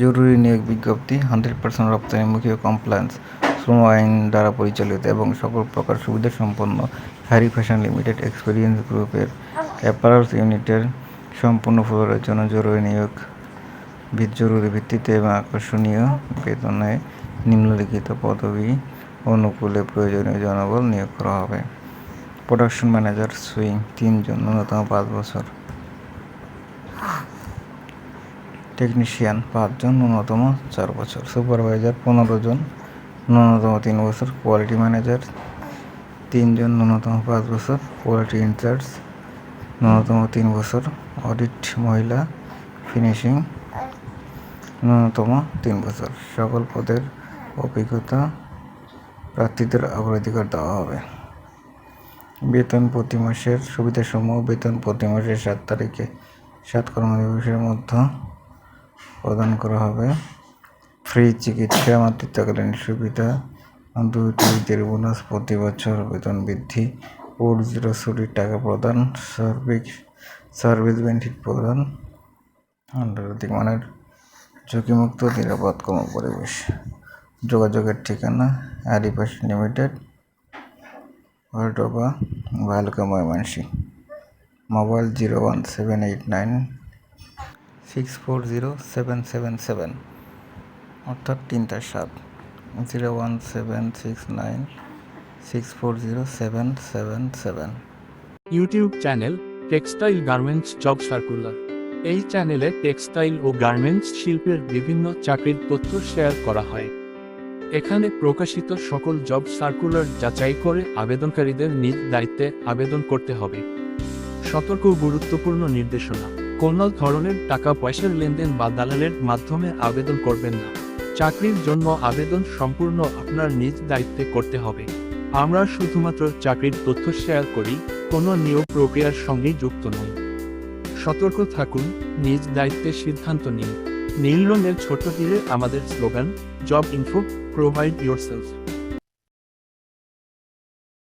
জরুরি নিয়োগ বিজ্ঞপ্তি, হান্ড্রেড পার্সেন্ট রপ্তানিমুখী ও কমপ্লায়েন্স শ্রম আইন দ্বারা পরিচালিত এবং সকল প্রকার সুবিধা সম্পন্ন হ্যারি ফ্যাশন লিমিটেড এক্সপিরিয়েন্স গ্রুপের অ্যাপারেলস ইউনিটের সম্পূর্ণ ফ্লোরের জন্য জরুরি নিয়োগ জরুরি ভিত্তিতে এবং আকর্ষণীয় বেতনে নিম্নলিখিত পদবি অনুকূলে প্রয়োজনীয় জনবল নিয়োগ করা হবে। প্রোডাকশন ম্যানেজার সুইং তিনজন, ন্যূনতম পাঁচ বছর। টেকনিশিয়ান পাঁচজন, ন্যূনতম চার বছর। সুপারভাইজার পনেরো জন, ন্যূনতম তিন বছর। কোয়ালিটি ম্যানেজার তিনজন, ন্যূনতম পাঁচ বছর। কোয়ালিটি ইনচার্জ ন্যূনতম তিন বছর। অডিট মহিলা ফিনিশিং ন্যূনতম তিন বছর। সকল পদের অভিজ্ঞতা প্রার্থীদের অগ্রাধিকার দেওয়া হবে। বেতন প্রতি মাসের সুবিধাসমূহ, বেতন প্রতি মাসের সাত তারিখে সাত কর্মদিবসের মধ্যে প্রদান করা হবে। ফ্রি চিকিৎসা, মাতৃত্বকালীন সুবিধা ঈদের বোনাস প্রতি বছর বেতন বৃদ্ধি ফোর জিরো ছুটির টাকা প্রদান সার্ভিস সার্ভিস বেনিফিট প্রদান, আন্তর্জাতিক মানের ঝুঁকিমুক্ত, নিরাপদ কর্মপরিবেশ যোগাযোগের ঠিকানা Arifas limited Holdoba Bhaluka Mymensingh. Mobile zero one seven eight nine six four zero seven seven seven অর্থাৎ তিনটা সাত zero one seven six nine six four zero seven seven seven YouTube channel textile garments job circular. এই চ্যানেলে textile ও garments শিল্পের বিভিন্ন চাকরির তথ্য share করা হয়। এখানে প্রকাশিত সকল জব সার্কুলার যাচাই করে আবেদনকারীদের নিজ দায়িত্বে আবেদন করতে হবে। সতর্ক গুরুত্বপূর্ণ নির্দেশনা। কোনো ধরনের টাকা পয়সার লেনদেন বা দালালের মাধ্যমে আবেদন করবেন না। চাকরির জন্য আবেদন সম্পূর্ণ আপনার নিজ দায়িত্বে করতে হবে। আমরা শুধুমাত্র চাকরির তথ্য শেয়ার করি, কোনো নিয়োগ প্রক্রিয়ার সঙ্গে যুক্ত নই। সতর্ক থাকুন, নিজ দায়িত্বে সিদ্ধান্ত নিন। নীল রঙের ছোট তীরে আমাদের slogan job info provide yourself